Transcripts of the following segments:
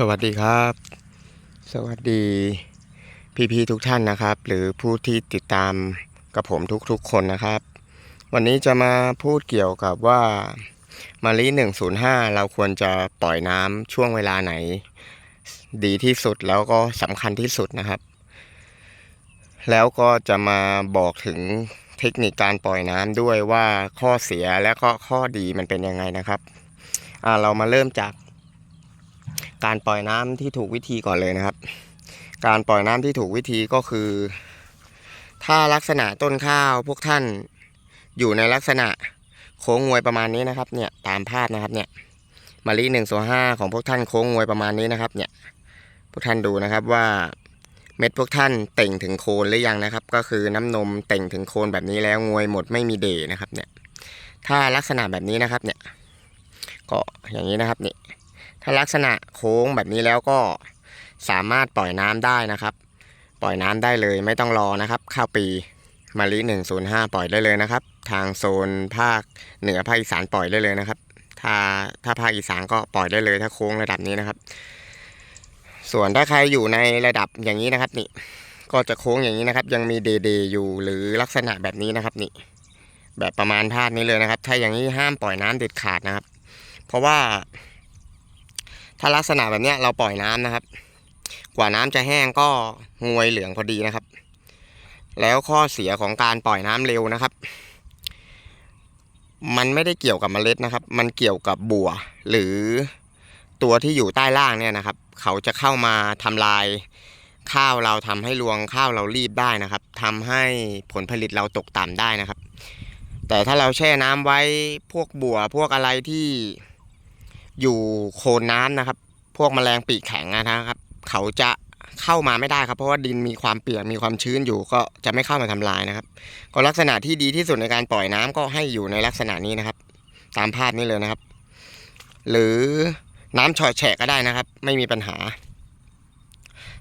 สวัสดีครับ สวัสดีพี่ๆทุกท่านนะครับ หรือผู้ที่ติดตามกับผมทุกๆคนนะครับ วันนี้จะมาพูดเกี่ยวกับว่ามารี105 เราควรจะปล่อยน้ำช่วงเวลาไหน ดีที่สุดแล้วก็สำคัญที่สุดนะครับ แล้วก็จะมาบอกถึงเทคนิคการปล่อยน้ำด้วยว่าข้อเสียและก็ข้อดีมันเป็นยังไงนะครับเรามาเริ่มจาก การปล่อยน้ำที่ถูกวิธีก่อนเลยนะครับ การปล่อยน้ำที่ถูกวิธีก็คือ ถ้าลักษณะต้นข้าวพวกท่านอยู่ในลักษณะโค้งงวยประมาณนี้นะครับเนี่ยตามภาพนะครับเนี่ยมะลิหนึ่งส่วนห้าของพวกท่านโค้งงวยประมาณนี้นะครับเนี่ยพวกท่านดูนะครับว่าเม็ดพวกท่านเต่งถึงโคนหรือยังนะครับ ก็คือน้ำนมเต่งถึงโคนแบบนี้แล้วงวยหมดไม่มีเดนะครับเนี่ยถ้าลักษณะแบบนี้นะครับเนี่ยก็อย่างนี้นะครับนี่ ถ้าลักษณะโค้งแบบนี้แล้วก็สามารถปล่อยน้ำได้นะครับ ปล่อยน้ำได้เลยไม่ต้องรอนะครับ ข้าวปีมาลิ105 ปล่อยได้เลยนะครับ ทางโซนภาคเหนือภาคอีสานปล่อยได้เลยนะครับ ถ้าถ้าภาคอีสานก็ปล่อยได้เลย ถ้าโค้งระดับนี้นะครับ ส่วนถ้าใครอยู่ในระดับอย่างนี้นะครับ นี่ ก็จะโค้งอย่างนี้นะครับ ยังมีเดเดอยู่หรือลักษณะแบบนี้นะครับนี่ แบบประมาณภาพนี้เลยนะครับ ถ้าอย่างนี้ห้ามปล่อยน้ำเด็ดขาดนะครับ เพราะว่า ถ้าลักษณะแบบนี้เราปล่อยน้ำนะครับ กว่าน้ำจะแห้งก็งวยเหลืองพอดีนะครับ แล้วข้อเสียของการปล่อยน้ำเร็วนะครับ มันไม่ได้เกี่ยวกับเมล็ดนะครับ มันเกี่ยวกับบัว หรือตัวที่อยู่ใต้ล่างเนี่ยนะครับ เขาจะเข้ามาทำลายข้าวเราทำให้รวงข้าวเรารีบได้นะครับทำให้ผลผลิตเราตกต่ำได้นะครับ แต่ถ้าเราแช่น้ำไว้พวกบัวพวกอะไรที่ อยู่โคนน้ำนะครับ พวกแมลงปีกแข็งนะครับ เขาจะเข้ามาไม่ได้ครับ เพราะว่าดินมีความเปียกมีความชื้นอยู่ก็จะไม่เข้ามาทำลายนะครับ ก็ลักษณะที่ดีที่สุดในการปล่อยน้ำก็ให้อยู่ในลักษณะนี้นะครับ ตามภาพนี้เลยนะครับ หรือน้ำฉอยแฉะก็ได้นะครับ ไม่มีปัญหา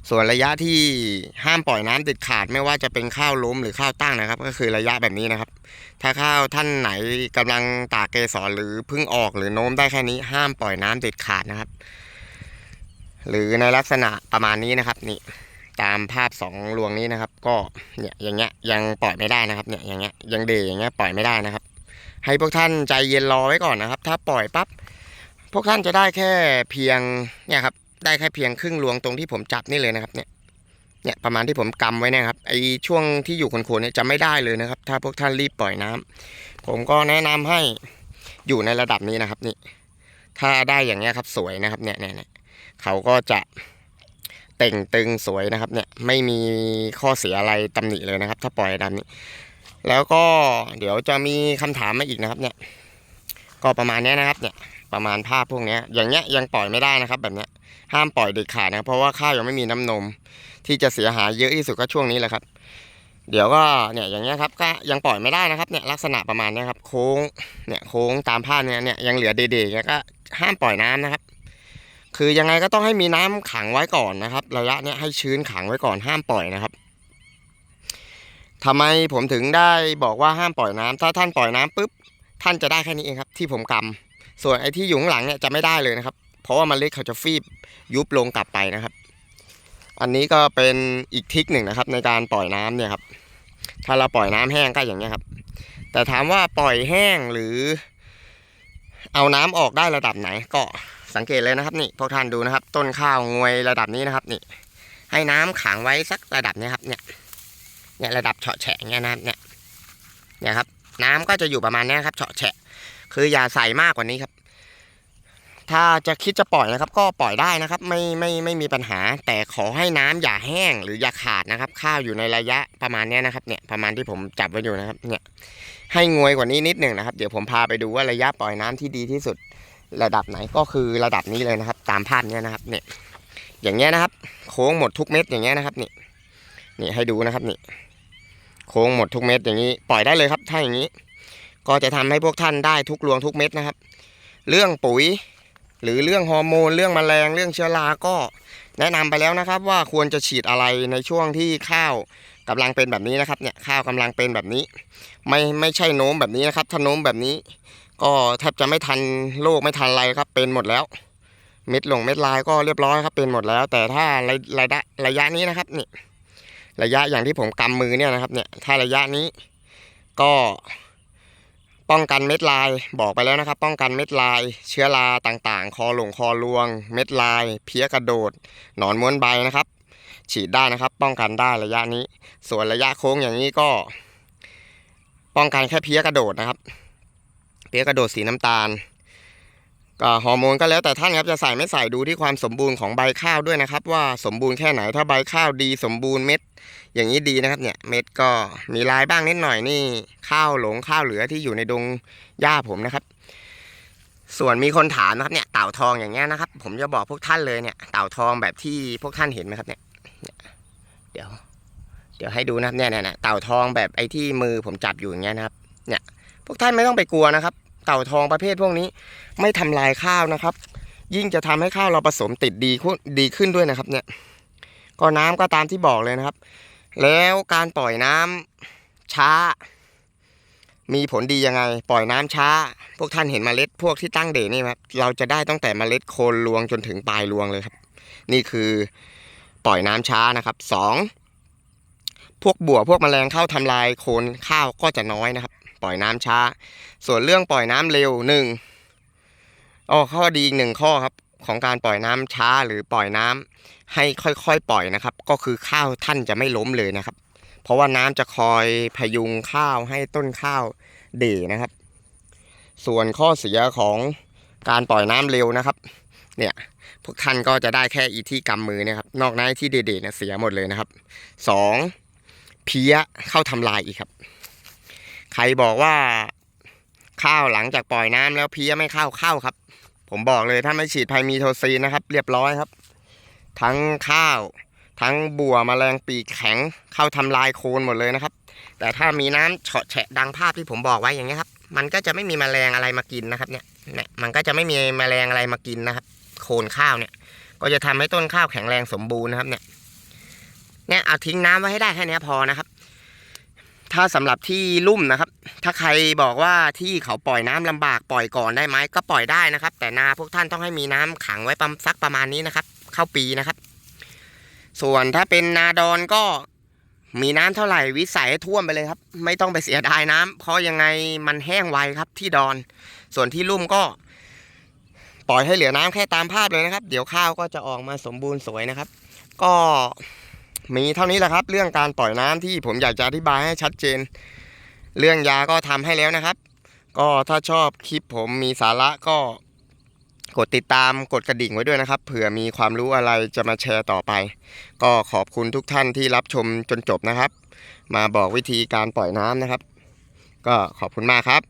ส่วนระยะที่ห้ามปล่อยน้ำเด็ดขาดไม่ว่าจะเป็นข้าวล้มหรือข้าวตั้งนะครับ ก็คือระยะแบบนี้นะครับ ถ้าข้าวท่านไหนกำลังตากเกสรหรือเพิ่งออกหรือโน้มได้แค่นี้ห้ามปล่อยน้ำเด็ดขาดนะครับ หรือในลักษณะประมาณนี้นะครับนี่ตามภาพสองรวงนี้นะครับ ก็เนี่ยอย่างเงี้ยยังปล่อยไม่ได้นะครับเนี่ยอย่างเงี้ยยังเดอย่างเงี้ยปล่อยไม่ได้นะครับ ให้พวกท่านใจเย็นรอไว้ก่อนนะครับ ถ้าปล่อยปั๊บพวกท่านจะได้แค่เพียงเนี่ยครับ ได้แค่เพียงครึ่งรวงตรงที่ผมจับนี่เลยนะครับ เนี่ย เนี่ยประมาณที่ผมกำไว้นะครับไอช่วงที่อยู่โคนๆเนี่ยจะไม่ได้เลยนะครับ ถ้าพวกท่านรีบปล่อยน้ำผมก็แนะนำให้อยู่ในระดับนี้นะครับ นี่ ถ้าได้อย่างเงี้ยครับสวยนะครับ เนี่ยเนี่ยเนี่ยเขาก็จะเต่งตึงสวยนะครับ เนี่ยไม่มีข้อเสียอะไรตำหนิเลยนะครับ ถ้าปล่อยดับนี้ แล้วก็เดี๋ยวจะมีคำถามมาอีกนะครับ เนี่ย ก็ประมาณนี้นะครับ เนี่ย ประมาณภาพพวกนี้อย่างเงี้ยยังปล่อยไม่ได้นะครับ แบบเนี้ยห้ามปล่อยเด็ดขาดนะเพราะว่าข้าวยังไม่มีน้ำนม ที่จะเสียหายเยอะที่สุดก็ช่วงนี้แหละครับ เดี๋ยวก็เนี่ยอย่างเงี้ยครับก็ยังปล่อยไม่ได้นะครับเนี่ยลักษณะประมาณเนี้ยครับ โค้งเนี่ยโค้งตามภาพเนี่ยเนี่ยยังเหลือเดๆแล้วก็ห้ามปล่อยน้ำนะครับ คือยังไงก็ต้องให้มีน้ำขังไว้ก่อนนะครับ ระยะเนี้ยให้ชื้นขังไว้ก่อนห้ามปล่อยนะครับทำไมผมถึงได้บอกว่าห้ามปล่อยน้ำถ้าท่านปล่อยน้ำปุ๊บท่านจะได้แค่นี้เองครับ ที่ผมกำ ส่วนไอ้ที่อยู่ข้างหลังเนี่ยจะไม่ได้เลยนะครับ เพราะว่ามันเล็กเขาจะฟีบยุบลงกลับไปนะครับ อันนี้ก็เป็นอีกทิคหนึ่งนะครับ ในการปล่อยน้ำเนี่ยครับ ถ้าเราปล่อยน้ำแห้งก็อย่างเงี้ครับ แต่ถามว่าปล่อยแห้งหรือ เอาน้ำออกได้ระดับไหน ก็สังเกตเลยนะครับนี่พวกท่านดูนะครับ ต้นข้าวงวยระดับนี้นะครับนี่ ให้น้ำขังไว้สักระดับนี้ครับเนี่ยเนี่ยระดับเฉาะแฉะเงี้ยนะครับเนี่ยเนี่ยครับน้ำก็จะอยู่ประมาณนี้ครับเฉาะแฉะ คืออย่าใส่มากกว่านี้ครับ ถ้าจะคิดจะปล่อยนะครับ ก็ปล่อยได้นะครับ ไม่ไม่ไม่มีปัญหา แต่ขอให้น้ำอย่าแห้งหรืออย่าขาดนะครับ ข้าวอยู่ในระยะประมาณนี้นะครับ เนี่ยประมาณที่ผมจับไว้อยู่นะครับ เนี่ย ให้งวยกว่านี้นิดหนึ่งนะครับ เดี๋ยวผมพาไปดูว่าระยะปล่อยน้ำที่ดีที่สุด ระดับไหนก็คือระดับนี้เลยนะครับ ตามภาพเนี้ยนะครับ เนี่ย อย่างเงี้ยนะครับ โค้งหมดทุกเม็ดอย่างเงี้ยนะครับนี่นี่ให้ดูนะครับนี่โค้งหมดทุกเม็ดอย่างนี้ ปล่อยได้เลยครับ ถ้าอย่างนี้ ก็จะทำให้พวกท่านได้ทุกรวงทุกเม็ดนะครับ เรื่องปุ๋ย หรือเรื่องฮอร์โมน เรื่องแมลงเรื่องเชื้อราก็แนะนำไปแล้วนะครับ ว่าควรจะฉีดอะไรในช่วงที่ข้าวกำลังเป็นแบบนี้นะครับเนี่ยข้าวกำลังเป็นแบบนี้ ไม่ไม่ใช่โน้มแบบนี้นะครับ ถ้าโน้มแบบนี้ ก็แทบจะไม่ทันโรคไม่ทันอะไรครับเป็นหมดแล้ว เม็ดหลงเม็ดลายก็เรียบร้อยครับเป็นหมดแล้ว แต่ถ้าระระยะระยะนี้นะครับนี่ระยะอย่างที่ผมกำมือเนี่ยนะครับเนี่ยถ้าระยะนี้ก็ ป้องกันเม็ดลาย บอกไปแล้วนะครับ ป้องกันเม็ดลาย เชื้อราต่างๆ คอหลงคอลวง เม็ดลาย เพี้ยกระโดด หนอนม้วนใบนะครับ ฉีดได้นะครับ ป้องกันได้ระยะนี้ ส่วนระยะโค้งอย่างนี้ก็ ป้องกันแค่เพี้ยกระโดดนะครับ เพี้ยกระโดดสีน้ำตาล ก็ฮอร์โมนก็แล้วแต่ท่านครับจะใส่ไม่ใส่ดูที่ความสมบูรณ์ของใบข้าวด้วยนะครับ ว่าสมบูรณ์แค่ไหนถ้าใบข้าวดีสมบูรณ์เม็ด อย่างนี้ดีนะครับเนี่ยเม็ดก็มีลายบ้างนิดหน่อยนี่ข้าวหลงข้าวเหลือที่อยู่ในดงหญ้าผมนะครับ ส่วนมีคนถามนะครับเนี่ยเต่าทองอย่างเงี้ยนะครับ ผมจะบอกพวกท่านเลยเนี่ยเต่าทองแบบที่พวกท่านเห็นไหมครับเนี่ยเดี๋ยว เดี๋ยวให้ดูนะครับเนี่ยเนี่ยเนี่ยเต่าทองแบบไอ้ที่มือผมจับอยู่อย่างเงี้ยนะครับ เนี่ย พวกท่านไม่ต้องไปกลัวนะครับ เต่าทองประเภทพวกนี้ ไม่ทำลายข้าวนะครับ ยิ่งจะทำให้ข้าวเราผสมติดดีขึ้นดีขึ้นด้วยนะครับเนี่ยก็น้ำก็ตามที่บอกเลยนะครับ แล้วการปล่อยน้ำช้า มีผลดียังไง ปล่อยน้ำช้า พวกท่านเห็นเมล็ดพวกที่ตั้งเด่นนี่ครับเราจะได้ตั้งแต่เมล็ดโคนรวงจนถึงปลายรวงเลยครับ นี่คือปล่อยน้ำช้านะครับสองพวกบัวพวกแมลงเข้าทำลายโคนข้าวก็จะน้อยนะครับ ปล่อยน้ำช้า ส่วนเรื่องปล่อยน้ำเร็วหนึ่งอ๋อข้อดีอีกหนึ่งข้อครับของการปล่อยน้ำช้าหรือปล่อยน้ำให้ค่อยๆปล่อยนะครับ ก็คือข้าวท่านจะไม่ล้มเลยนะครับ เพราะว่าน้ำจะคอยพยุงข้าวให้ต้นข้าวเด่นะครับ ส่วนข้อเสียของการปล่อยน้ำเร็วนะครับ เนี่ยพวกท่านก็จะได้แค่อีที่กำมือเนะครับนอกนั้นที่เด่ๆเนี่ยเสียหมดเลยนะครับสองเพี้ยเข้าทำลายอีกครับ ใครบอกว่า ข้าวหลังจากปล่อยน้ำแล้วเพี้ยไม่เข้าเข้าครับ ผมบอกเลยถ้าไม่ฉีดไพมีโทซีนะครับ เรียบร้อยครับ ทั้งข้าว ทั้งบัวแมลงปีกแข็งเข้าทำลายโคนหมดเลยนะครับ แต่ถ้ามีน้ำเฉาะแฉะดังภาพที่ผมบอกไว้อย่างเงี้ยครับ มันก็จะไม่มีแมลงอะไรมากินนะครับเนี่ยเนี่ยมันก็จะไม่มีแมลงอะไรมากินนะครับ โคนข้าวเนี่ย ก็จะทำให้ต้นข้าวแข็งแรงสมบูรณ์นะครับเนี่ยเนี่ยเอาทิ้งน้ำไว้ให้ได้แค่นี้พอนะครับ ถ้าสำหรับที่ลุ่มนะครับ ถ้าใครบอกว่าที่เขาปล่อยน้ำลำบากปล่อยก่อนได้ไหมก็ปล่อยได้นะครับ แต่นาพวกท่านต้องให้มีน้ำขังไว้ประสักประมาณนี้นะครับ เข้าปีนะครับ ส่วนถ้าเป็นนาดอนก็มีน้ำเท่าไหร่วิสัยให้ท่วมไปเลยครับ ไม่ต้องไปเสียดายน้ำเพราะยังไงมันแห้งไวครับที่ดอน ส่วนที่ลุ่มก็ ปล่อยให้เหลือน้ำแค่ตามภาพเลยนะครับ เดี๋ยวข้าวก็จะออกมาสมบูรณ์สวยนะครับ ก็ มีเท่านี้แหละครับ เรื่องการปล่อยน้ำที่ผมอยากจะอธิบายให้ชัดเจน เรื่องยาก็ทำให้แล้วนะครับ ก็ถ้าชอบคลิปผมมีสาระก็กดติดตามกดกระดิ่งไว้ด้วยนะครับ เผื่อมีความรู้อะไรจะมาแชร์ต่อไป ก็ขอบคุณทุกท่านที่รับชมจนจบนะครับ มาบอกวิธีการปล่อยน้ำนะครับ ก็ขอบคุณมากครับ